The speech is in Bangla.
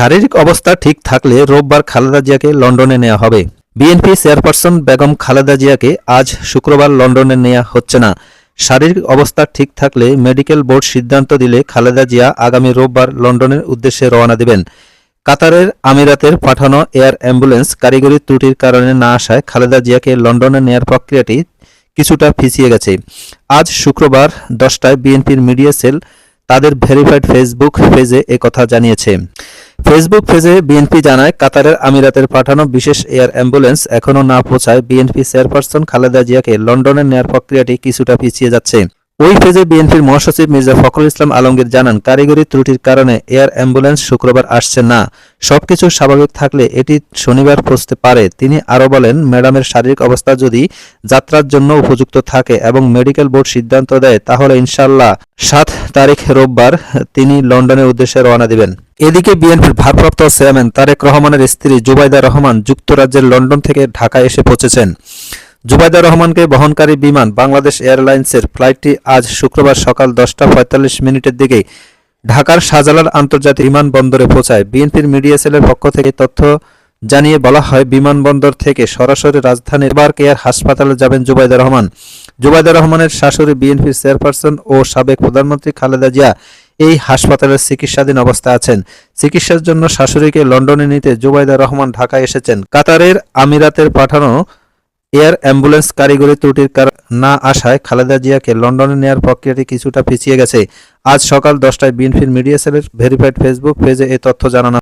শারীরিক অবস্থা ঠিক থাকলে রোববার খালেদা জিয়াকে লন্ডনে নেওয়া হবে। বিএনপি চেয়ারপারসন বেগম খালেদা জিয়াকে আজ শুক্রবার লন্ডনে নেওয়া হচ্ছে না। শারীরিক অবস্থা ঠিক থাকলে মেডিকেল বোর্ড সিদ্ধান্ত দিলে খালেদা জিয়া আগামী রোববার লন্ডনের উদ্দেশ্যে রওনা দেবেন। কাতারের আমিরাতের পাঠানো এয়ার অ্যাম্বুলেন্স কারিগরি ত্রুটির কারণে না আসায় খালেদা জিয়াকে লন্ডনে নেয়ার প্রক্রিয়াটি কিছুটা পিছিয়ে গেছে। আজ শুক্রবার দশটায় বিএনপির মিডিয়া সেল তাদের ভেরিফাইড ফেসবুক পেজে কথা জানিয়েছে। ফেসবুক পেজে বিএনপি জানায়, কাতারের আমিরাতের পাঠানো বিশেষ এয়ার অ্যাম্বুলেন্স এখনও না পৌঁছায় বিএনপি চেয়ারপারসন খালেদা জিয়াকে লন্ডনে নেয়ার প্রক্রিয়াটি কিছুটা পিছিয়ে যাচ্ছে। ওই পেজে বিএনপির মহাসচিব মির্জা ফখরুল ইসলাম আলমগীর জানান, কারিগরি ত্রুটির কারণে এয়ার অ্যাম্বুলেন্স শুক্রবার আসছে না। সবকিছু স্বাভাবিক থাকলে এটি শনিবার পৌঁছতে পারে। তিনি আরও বলেন, ম্যাডামের শারীরিক অবস্থা যদি যাত্রার জন্য উপযুক্ত থাকে এবং মেডিকেল বোর্ড সিদ্ধান্ত দেয়, তাহলে ইনশাল্লাহ সাত তারিখ রোববার তিনি লন্ডনের উদ্দেশ্যে রওনা দিবেন। এদিকে বিএনপির ভারপ্রাপ্ত চেয়ারম্যান তারেক রহমানের স্ত্রী জুবাইদা রহমান যুক্তরাজ্যের লন্ডন থেকে ঢাকায় এসে পৌঁছেছেন। জুবাইদা রহমানকে বহনকারী বিমান বাংলাদেশ এয়ারলাইন্সের ফ্লাইটটি আজ শুক্রবার সকাল দশটা পঁয়তাল্লিশ মিনিটের দিকে ঢাকার শাহজালাল আন্তর্জাতিক বিমানবন্দরে পৌঁছায়। বিএনপির মিডিয়া সেলের পক্ষ থেকে তথ্য জানিয়ে বলা হয়, বিমানবন্দর থেকে সরাসরি রাজধানীর এবার কেয়ার হাসপাতালে যাবেন জুবাইদা রহমান। জুবাইদা রহমানের শাশুড়ি বিএনপির চেয়ারপারসন ও সাবেক প্রধানমন্ত্রী খালেদা জিয়া এই হাসপাতালের চিকিৎসাধীন অবস্থায় আছেন। চিকিৎসার জন্য শাশুড়িকে লন্ডনে নিতে জুবাইদা রহমান ঢাকায় এসেছেন। কাতারের আমিরাতের পাঠানো এয়ার অ্যাম্বুলেন্স কারিগরি ত্রুটির কারণ না আসায় খালেদা জিয়াকে লন্ডনে নেয়ার প্রক্রিয়াটি কিছুটা পিছিয়ে গেছে। আজ সকাল দশটায় বিএনপির মিডিয়া সেলের ভেরিফাইড ফেসবুক পেজে এ তথ্য জানানো